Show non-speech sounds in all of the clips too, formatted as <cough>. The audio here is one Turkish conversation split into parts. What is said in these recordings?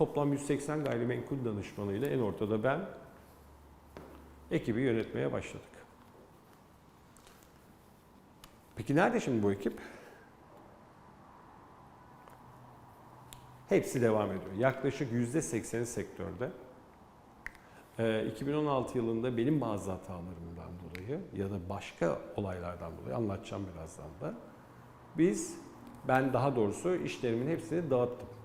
toplam 180 gayrimenkul danışmanıyla en ortada ben ekibi yönetmeye başladık. Peki nerede şimdi bu ekip? Hepsi devam ediyor. Yaklaşık %80'i sektörde. Ee, 2016 yılında benim bazı hatalarımdan dolayı ya da başka olaylardan dolayı anlatacağım birazdan da. Biz, ben daha doğrusu işlerimin hepsini dağıttım.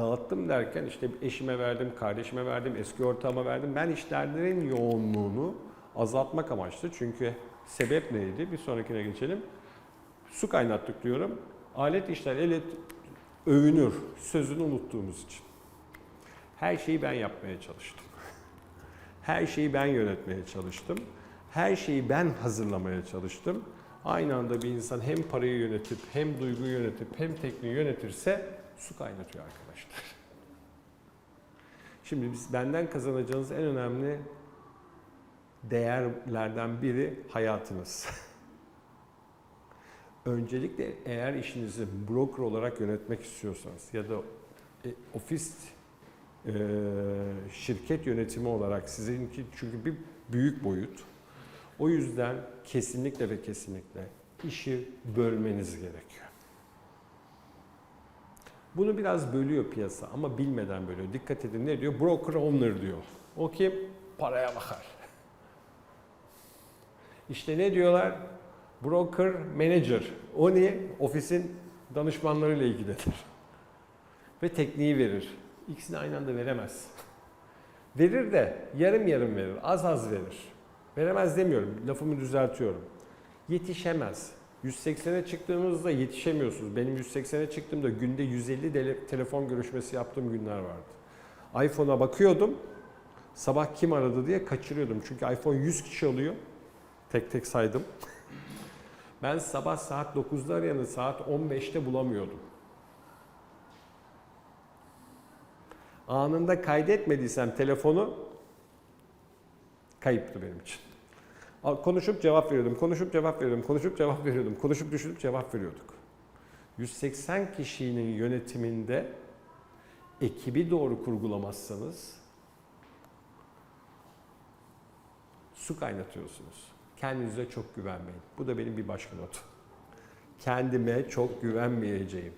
Dağıttım derken işte eşime verdim, kardeşime verdim, eski ortağıma verdim. Ben işlerin yoğunluğunu azaltmak amaçlı. Çünkü sebep neydi? Bir sonrakine geçelim. Su kaynattık diyorum. Alet işler ele övünür sözünü unuttuğumuz için. Her şeyi ben yapmaya çalıştım. Her şeyi ben yönetmeye çalıştım. Her şeyi ben hazırlamaya çalıştım. Aynı anda bir insan hem parayı yönetip hem duyguyu yönetip hem tekniği yönetirse su kaynatıyor arkadaşlar. Şimdi biz benden kazanacağınız en önemli değerlerden biri hayatınız. <laughs> Öncelikle eğer işinizi broker olarak yönetmek istiyorsanız ya da e, ofis e, şirket yönetimi olarak sizinki çünkü bir büyük boyut. O yüzden kesinlikle ve kesinlikle işi bölmeniz gerekiyor. Bunu biraz bölüyor piyasa ama bilmeden bölüyor. Dikkat edin ne diyor? Broker owner diyor. O kim? Paraya bakar. İşte ne diyorlar? Broker manager. O ne? Ofisin danışmanlarıyla ilgilidir. Ve tekniği verir. İkisini aynı anda veremez. Verir de yarım yarım verir, az az verir. Veremez demiyorum, lafımı düzeltiyorum. Yetişemez. 180'e çıktığımızda yetişemiyorsunuz. Benim 180'e çıktığımda günde 150 dele- telefon görüşmesi yaptığım günler vardı. iPhone'a bakıyordum, sabah kim aradı diye kaçırıyordum. Çünkü iPhone 100 kişi alıyor. Tek tek saydım. <laughs> Ben sabah saat 9'da arayanı saat 15'te bulamıyordum. Anında kaydetmediysem telefonu kayıptı benim için. Konuşup cevap veriyordum, konuşup cevap veriyordum, konuşup cevap veriyordum, konuşup düşünüp cevap veriyorduk. 180 kişinin yönetiminde ekibi doğru kurgulamazsanız su kaynatıyorsunuz. Kendinize çok güvenmeyin. Bu da benim bir başka notum. Kendime çok güvenmeyeceğim.